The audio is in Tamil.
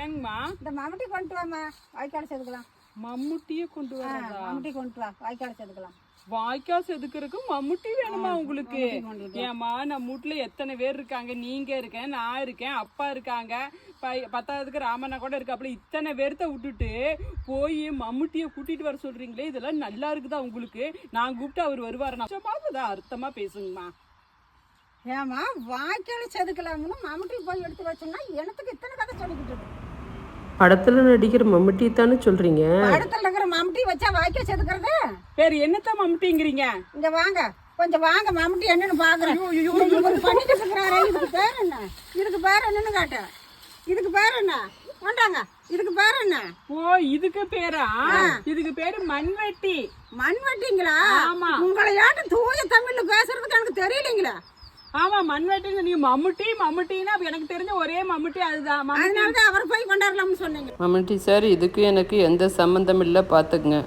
ஏங்கம்மா? இந்த மம்முட்டி கொண்டு வாம்மா. வாய்க்கால் செதுக்கலாம். மம்முட்டியே கொண்டு வரதா மம்முட்டி கொண்டு வா. வாய்க்கால் செதுக்கலாம். வாய்க்கால் செதுக்கிறதுக்கு மம்முட்டி வேணுமா உங்களுக்கு? ஏம்மா நம்ம வீட்டுல எத்தனை பேர் இருக்காங்க? நீங்க இருக்கேன் நான் இருக்கேன் அப்பா இருக்காங்க. பத்தாவதுக்கு ராமண்ணா கூட இருக்காப்புல. இத்தனை பேர்த்த விட்டுட்டு போய் மம்முட்டியை கூட்டிட்டு வர சொல்றீங்களே இதெல்லாம் நல்லா இருக்குதா உங்களுக்கு? நான் கூப்பிட்டு அவர் வருவாரு. நான் அர்த்தமா பேசுங்கம்மா. ஏம்மா வாய்க்கால் செதுக்கலாம்னு மம்முட்டி போய் எடுத்து வச்சோம்னா எனக்கு இத்தனை கதை சொல்லிக்கிட்டு இருக்கு. படத்துல நடிக்கிற மம்முட்டி தானே சொல்றீங்க? படத்துல இருக்கிற மம்முட்டி வச்சா வாய்க்கால் செதுக்கிறது? வேற என்னத்தான் மம்முட்டிங்கிறீங்க? இங்க வாங்க. கொஞ்சம் வாங்க மம்முட்டி என்னன்னு பாக்குறேன். பண்ணிட்டு இருக்கிறாரு. இதுக்கு பேர் என்ன? இதுக்கு பேர் என்னன்னு காட்டு இதுக்கு பேர் என்ன? கொண்டாங்க. இதுக்கு பேர் என்ன? ஓ இதுக்கு பேரா? இதுக்கு பேரு மண்வெட்டி. மண் வெட்டிங்களா ஆமா. உங்களையாட்டும் தூய தமிழ்ல பேசுறதுக்கு எனக்கு தெரியலீங்களா. ஆமா மண்வெட்டிங்க நீ மம்முட்டி மம்முட்டின்னா எனக்கு தெரிஞ்ச ஒரே மம்முட்டி அதுதான். மம்முட்டி அதனாலதான் அவர் போய் கொண்டாடலாம்னு சொன்னீங்க. மம்முட்டி சார் இதுக்கு எனக்கு எந்த சம்மந்தம் இல்லை பார்த்துக்குங்க